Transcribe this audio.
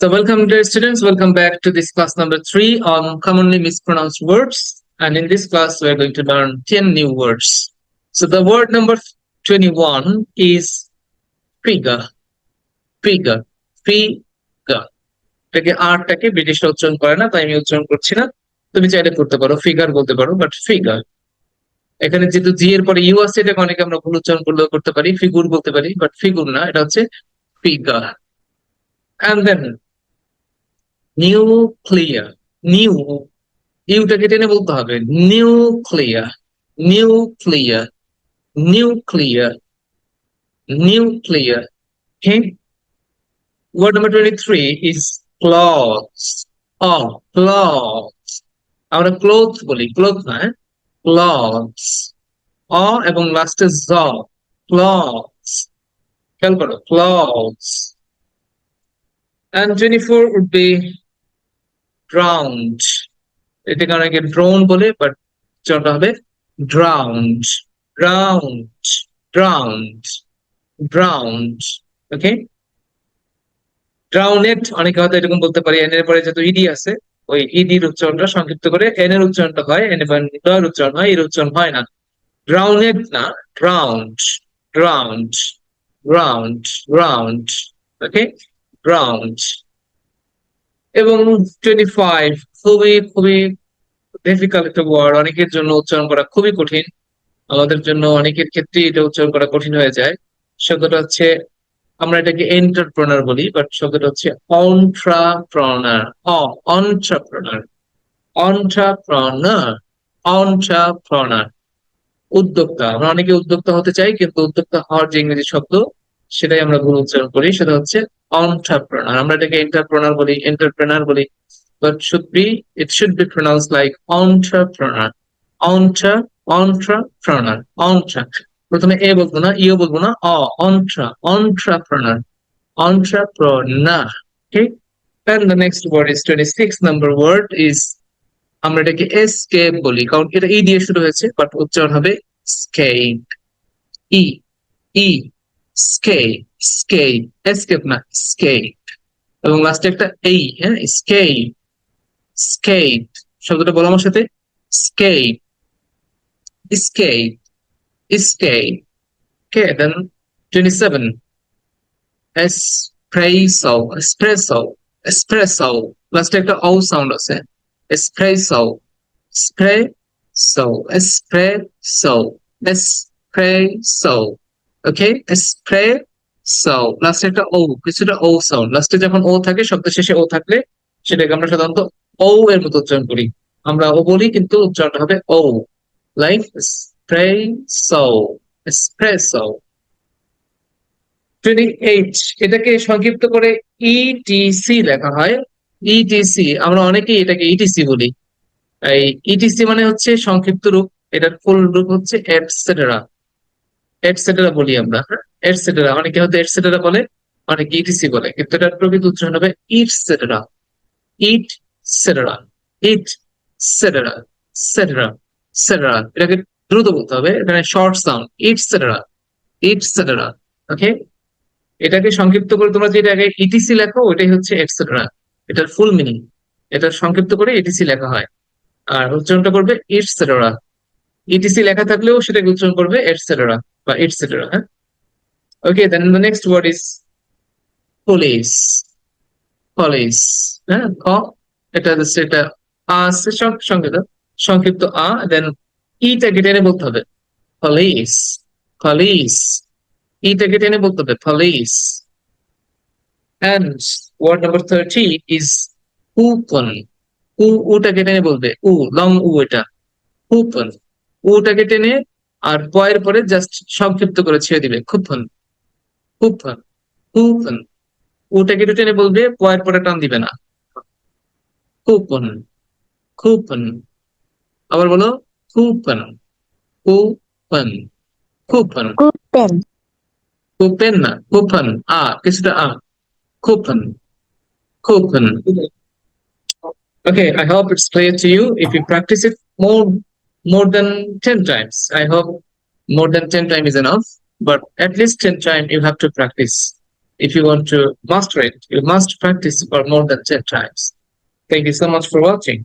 So welcome dear students, welcome back to this class number three on commonly mispronounced words. And in this class, we are going to learn 10 new words. So the word number 21 is figure. Figure. Figure. এটাকে আরটাকে ব্রিটিশরা উচ্চারণ করে না তাই আমি উচ্চারণ করছি না তুমি চাইলে করতে পারো ফিগার বলতে পারো বাট ফিগার এখানে যেহেতু জি এর পরে ইউ আছে এটাকে অনেকে আমরা ভুল উচ্চারণ করলেও করতে পারি ফিগুর বলতে পারি বাট ফিগুর না এটা হচ্ছে figure and then nuclear new ইউটাকে টেনে বলতে হবে। Nuclear nuclear nuclear nuclear okay? Word number 23 is clothes oh clothes আমরা ক্লোথ বলি। ক্লোথ না ক্লথস অ এবং লাস্টে জ ক্লথস খেয়াল করো clothes and 24 would be drowned এটাকে অনেকে ড্রোন বলে বাট চলটা হবে drowned drowned drowned drowned ওকে drowned অনেকে হয়তো এরকম বলতে পারি এন এর পরে যেহেতু ইডি আছে, ওই ইডির উচ্চারণটা সংক্ষিপ্ত করে এন এর উচ্চারণটা হয় এন ডয়ের উচ্চারণ হয় এর উচ্চারণ হয় না। Drowned না drowned drowned drowned drowned okay? Ground এবং টোয়েন্টি ফাইভ খুবই খুবই ডিফিকাল্ট একটা ওয়ার্ড অনেকের জন্য উচ্চারণ করা খুবই কঠিন। আমাদের জন্য অনেকের ক্ষেত্রে এটা উচ্চারণ করা কঠিন হয়ে যায়। শব্দটা হচ্ছে, আমরা এটাকে এন্টারপ্রনার বলি বাট শব্দটা হচ্ছে অন্ট্রাপ্রনার অন্ট্রাপ্রনার অন্ট্রাপ্রনার অন্ট্রাপ্রনার উদ্যোক্তা, আমরা অনেকে উদ্যোক্তা হতে চাই, কিন্তু উদ্যোক্তা হওয়ার যে ইংরেজি শব্দ সেটাই আমরা ভুল উচ্চারণ করি, সেটা হচ্ছে অন্টারপ্রনার আমরা এটাকে এন্টারপ্রনার বলি এন্টারপ্রেনার বলি। But should be it should like entrepreneur অন্টার entrepreneur অন্টার প্রথমে এ বলব না, ইও বলব না, অ অন্টার অন্টারপ্রনার অন্টারপ্রনার ঠিক then the next word is 26 number word is, আমরা এটাকে বলি। কারণ এটা ই দিয়ে শুরু হয়েছে বাট উচ্চারণ হবে স্কেপ ই ই escape escape escape না escape এবং লাস্টে একটা এই হ্যাঁ escape escape শব্দটা বলো আমার সাথে escape escape escape okay then 27 espresso espresso espresso লাস্টে একটা ও সাউন্ড আছে espresso espresso espresso espresso okay spray সো লাস্টে একটা ও কিছুটা ও সাউন্ড লাস্টে যখন ও থাকে, শব্দ শেষে ও থাকলে, সেটাকে আমরা সাধারণত ও এর মতো উচ্চারণ করি। আমরা ও বলি, কিন্তু উচ্চারণটা হবে ও লাইক স্প্রে সো স্প্রেসো টোয়েন্টি এইট এটাকে সংক্ষিপ্ত করে ইটিসি লেখা হয়। ইটিসি আমরা অনেকেই এটাকে ইটিসি বলি। এই ইটিসি মানে হচ্ছে সংক্ষিপ্ত রূপ, এটার ফুল রূপ হচ্ছে এটসেটেরা এটসেটেরা বলি আমরা এটসেটেরা অনেকে হয়তো এটসেটেরা বলে, অনেকে ইটিসি বলে। কিন্তু এটার প্রকৃত উচ্চারণ হবে ইট সেটেরা ইট সেটেরা ইট সেটেরা সেটেরা সেটেরা এটাকে দ্রুত বলতে হবে, এখানে শর্ট সাউন্ড ইট সেটেরা ইট সেটেরা ওকে এটাকে সংক্ষিপ্ত করে তোমরা যেটা আগে ইটিসি লেখো, ওইটাই হচ্ছে এটসেটেরা এটার ফুল মিনিং এটা সংক্ষিপ্ত করে ইটিসি লেখা হয়। আর উচ্চারণটা করবে ইট সেটেরা ইটিসি লেখা থাকলেও সেটাকে উচ্চারণ করবে এটসেটেরা বা এটসেটেরা হ্যাঁ? Okay then the next word is police police হ্যাঁ? ক, এটা এটা আ আছে সংক্ষিপ্ত সংক্ষিপ্ত আ দেন ইটাকে টেনে বলতে হবে। পুলিশ পুলিশ ইটাকে টেনে বলতে হবে police and word number 30 is coupon. উ উটাকে টেনে বলবে, উ লং উ এটা। কুপন উটাকে টেনে আর পয়ের পরে জাস্ট সংক্ষিপ্ত করে ছেড়ে দিবে খুব ফন খুব কুপন কুপন কুপন উটাকে একটু টেনে বলবে পয়ের পরে টান দিবে না কুপন কুপন আবার বলো coupon coupon coupon coupon coupon না কুপন আ কিছুটা আ coupon coupon Okay, I hope it's clear to you. If you practice it more more than 10 times, I hope more than 10 times is enough. But at least 10 times you have to practice. if you want to master it, you must practice for more than 10 times. Thank you so much for watching.